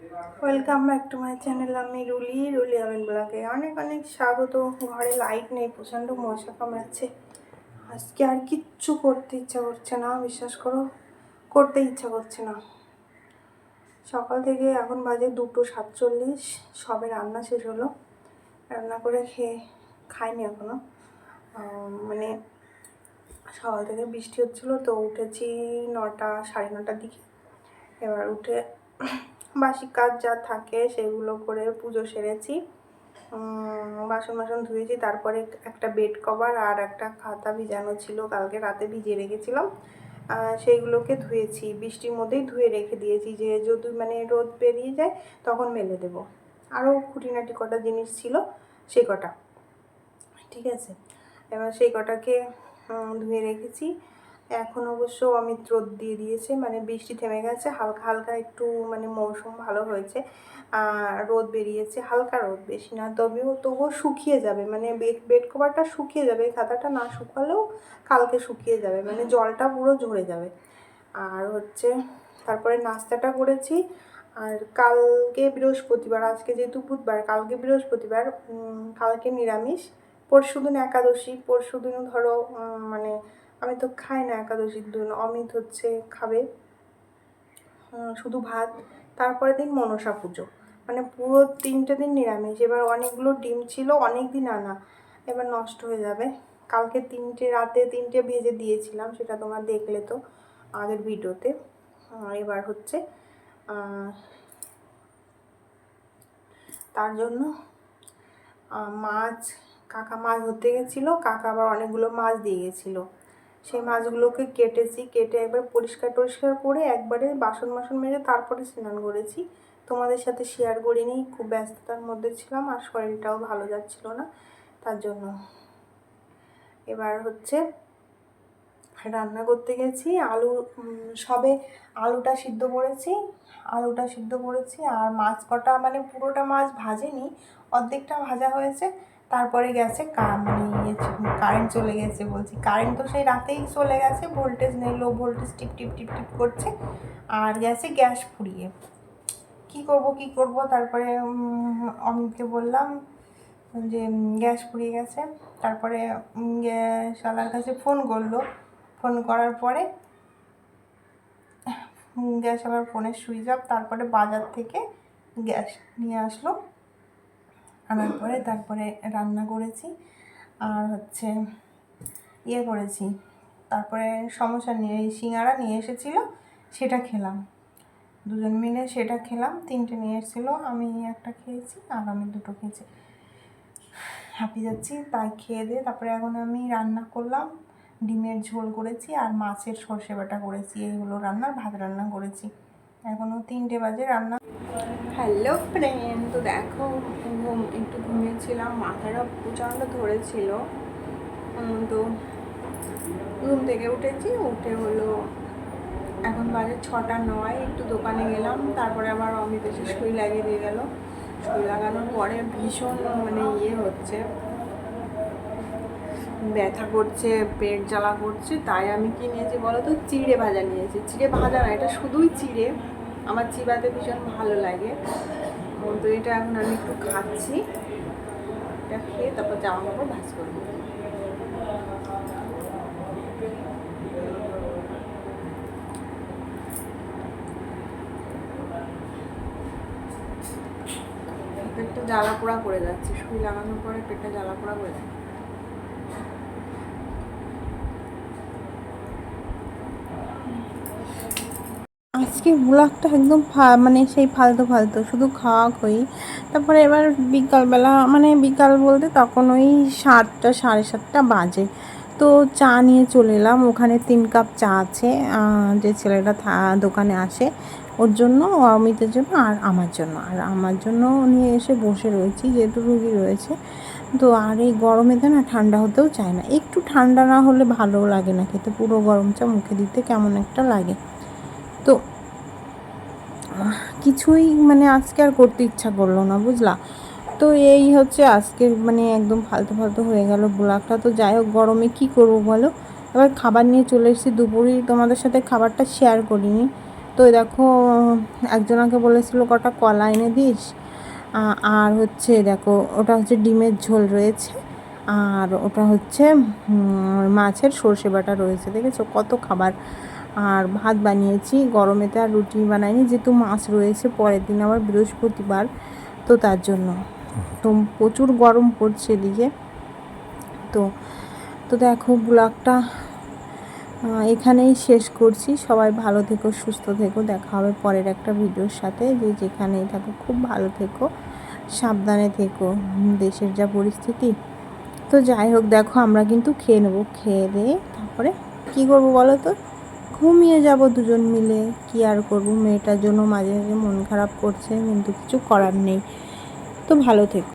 Welcome back to my channel আমি Rulli Ruli Amin ব্লগে। অনেক অনেক স্বাগত। ঘরে লাইট নেই, প্রচণ্ড মশা কামড়াচ্ছে। আজকে আর কিচ্ছু করতে ইচ্ছা করছে না, বিশ্বাস করো। করতে ইচ্ছা করছে না। সকাল থেকে এখন বাজে দুটো সাতচল্লিশ, সবে রান্না শেষ হলো। রান্না করে খেয়ে খাইনি এখনও মানে সকাল থেকে বৃষ্টি হচ্ছিল, তো উঠেছি নটা, সাড়ে নটার দিকে। এবার উঠে বাসি কাজ যা থাকে সেগুলো করে পুজো সেরেছি। বাসন বাসন ধুয়েছি, তারপরে একটা বেড কভার আর একটা খাতা ভিজানো ছিল, কালকে রাতে ভিজিয়ে রেখেছিলাম। সেইগুলোকে ধুয়েছি, বৃষ্টির মধ্যেই ধুয়ে রেখে দিয়েছি, যে যদি মানে রোদ বেরিয়ে যায় তখন মেলে দেবো। আরও খুঁটিনাটি কটা জিনিস ছিল, সেই কটা। ঠিক আছে? এবার সেই কটাকে ধুয়ে রেখেছি। এখন অবশ্য অমিত রোদ দিয়ে দিয়েছে মানে বৃষ্টি থেমে গেছে, হালকা হালকা একটু মানে মৌসুম ভালো হয়েছে রোদ বেরিয়েছে, হালকা রোদ বেশি না, তবেও তবুও শুকিয়ে যাবে মানে বেড বেড কভারটা শুকিয়ে যাবে খাতাটা না শুকালেও কালকে শুকিয়ে যাবে মানে জলটা পুরো ঝরে যাবে। আর হচ্ছে তারপরে নাস্তাটা করেছি, আর কালকে বৃহস্পতিবার, আজকে যেহেতু বুধবার, কালকে বৃহস্পতিবার কালকে নিরামিষ পরশু দিন একাদশী পরশু দিন ধরো মানে আমি তো খাই না একাদশীর দিন, অমিত হচ্ছে খাবে। শুধু ভাত, তারপরের দিন মনসা পুজো। মানে পুরো তিনটে দিন নিরামিষ। এবার অনেকগুলো ডিম ছিল অনেক দিন আনা। এবার নষ্ট হয়ে যাবে। কালকে তিনটে, রাতে তিনটে ভেজে দিয়েছিলাম, সেটা তোমরা দেখলে তো আগের ভিডিওতে। এবার হচ্ছে তার জন্য মাছ, কাকা মাছ ধরতে গেছিল, কাকা আবার অনেকগুলো মাছ দিয়ে গেছিল। সেই মাছগুলোকে কেটেছি, কেটে একবার পরিষ্কার টরিষ্কার করে একবারে বাসন বাসন মেজে তারপরে স্নান করেছি। তোমাদের সাথে শেয়ার করিনি, খুব ব্যস্ততার মধ্যে ছিলাম, আর শরীরটাও ভালো যাচ্ছিল না, তার জন্য। এবার হচ্ছে রান্না করতে গেছি, আলু সবে আলুটা সিদ্ধ করেছি, আলুটা সিদ্ধ করেছি, আর মাছ কটা মানে পুরোটা মাছ ভাজেনি, অর্ধেকটা ভাজা হয়েছে। তারপরে গেছে মানে ইয়ে কারেন্ট চলে গেছে বলছি। কারেন্ট তো সেই রাতেই চলে গেছে ভোল্টেজ নেই লো ভোল্টেজ টিপ টিপ টিপ টিপ করছে। আর গেছে গ্যাস ফুরিয়ে কি করব কি করব? তারপরে অমিতকে বললাম যে গ্যাস ফুরিয়ে গেছে। তারপরে শালার কাছে ফোন করল। ফোন করার পরে গ্যাস আবার ফোনের সুইচ অফ তারপরে বাজার থেকে গ্যাস নিয়ে আসলো। আনার পরে তারপরে রান্না করেছি। আর হচ্ছে ইয়ে করেছি। তারপরে সমস্যা নিয়ে, এই সিঙ্গারা নিয়ে এসেছিল, সেটা খেলাম। দুজন মিলে সেটা খেলাম, তিনটে নিয়ে এসেছিল, আমি একটা খেয়েছি আর আমি দুটো খেয়েছি। হাঁপিয়ে যাচ্ছি, তাই খেয়ে দিয়ে তারপরে এখন আমি রান্না করলাম, ডিমের ঝোল করেছি আর মাছের সর্ষে বাটা করেছি, এইগুলো রান্নার ভাত রান্না করেছি। এখনও তিনটে বাজে রান্না। হ্যালো ফ্রেন্ড তো দেখো ঘুম, একটু ঘুমিয়েছিলাম, মাথাটা প্রচণ্ড ধরেছিল। তো ঘুম থেকে উঠেছি, উঠে হলো এখন বাজে ছটা নয়, একটু দোকানে গেলাম, তারপরে আবার অমিত এসে সুই লাগিয়ে দিয়ে গেল। সুই লাগানোর পরে ভীষণ মানে ইয়ে হচ্ছে, ব্যথা করছে, পেট জ্বালা করছে, তাই আমি কি নিয়েছি বলো তো চিড়ে ভাজা নিয়েছি। চিড়ে ভাজা না, এটা শুধুই চিড়ে, আমার চিবাতে ভীষণ ভালো লাগে। তো এখন আমি একটু খাচ্ছি। এটা খেয়ে তারপর জামা কাপড় ভাজ করব। পেটটা জ্বালা পোড়া করে যাচ্ছে। শুয়ে লাগানোর পরে পেটটা জ্বালা পোড়া করে যাচ্ছে। আজকে ব্লগটা একদম মানে সেই ফালতু ফালতু, শুধু খাওয়া খই তারপরে এবার বিকালবেলা মানে বিকাল বলতে তখন ওই সাতটা, সাড়ে সাতটা বাজে। তো চা নিয়ে চলে এলাম, ওখানে তিন কাপ চা আছে যে ছেলেটা দোকানে আসে, ওর জন্য, অমিতের জন্য আর আমার জন্য। আর আমার জন্য নিয়ে এসে বসে রয়েছি, যেহেতু রুগী রয়েছে। তো আর এই গরমেতে না ঠান্ডা হতেও চায় না। একটু ঠান্ডা না হলে ভালো লাগে না খেতে, পুরো গরম চা মুখে দিতে কেমন একটা লাগে। তো কিছুই মানে আজকে আর করতে ইচ্ছা করল না, বুঝলা? তো এই হচ্ছে আজকের মানে একদম ফালতু ফালতু হয়ে গেল ব্লগটা তো যাই হোক, গরমে কী করব বলো? এবার খাবার নিয়ে চলে এসেছি, দুপুরেই তোমাদের সাথে খাবারটা শেয়ার করিনি। তো দেখো একজনাকে বলেছিল, কটা কলা এনে দিস? আর হচ্ছে দেখো, ওটা হচ্ছে ডিমের ঝোল রয়েছে, আর ওটা হচ্ছে মাছের সর্ষে বাটা রয়েছে, দেখেছ? কত খাবার। আর ভাত বানিয়েছি। গরমেতে আর রুটি বানাইনি, যেহেতু মাছ রয়েছে, পরের দিন আবার বৃহস্পতিবার, তো তার জন্য। তো প্রচুর গরম পড়ছে এদিকে। তো তো দেখো ব্লগটা এখানেই শেষ করছি। সবাই ভালো থেকো, সুস্থ থেকো। দেখা হবে পরের একটা ভিডিওর সাথে, যে যেখানেই থাকো, খুব ভালো থেকো, সাবধানে থেকো, দেশের যা পরিস্থিতি। তো যাই হোক, দেখো আমরা কিন্তু খেয়ে নেব, খেয়ে দিয়ে তারপরে কি করব বলো তো? ঘুমিয়ে যাব দুজন মিলে। কি আর করব? মেয়েটার জন্য মাঝে মাঝে মন খারাপ করছে, কিন্তু কিছু করার নেই। তো ভালো থেকো।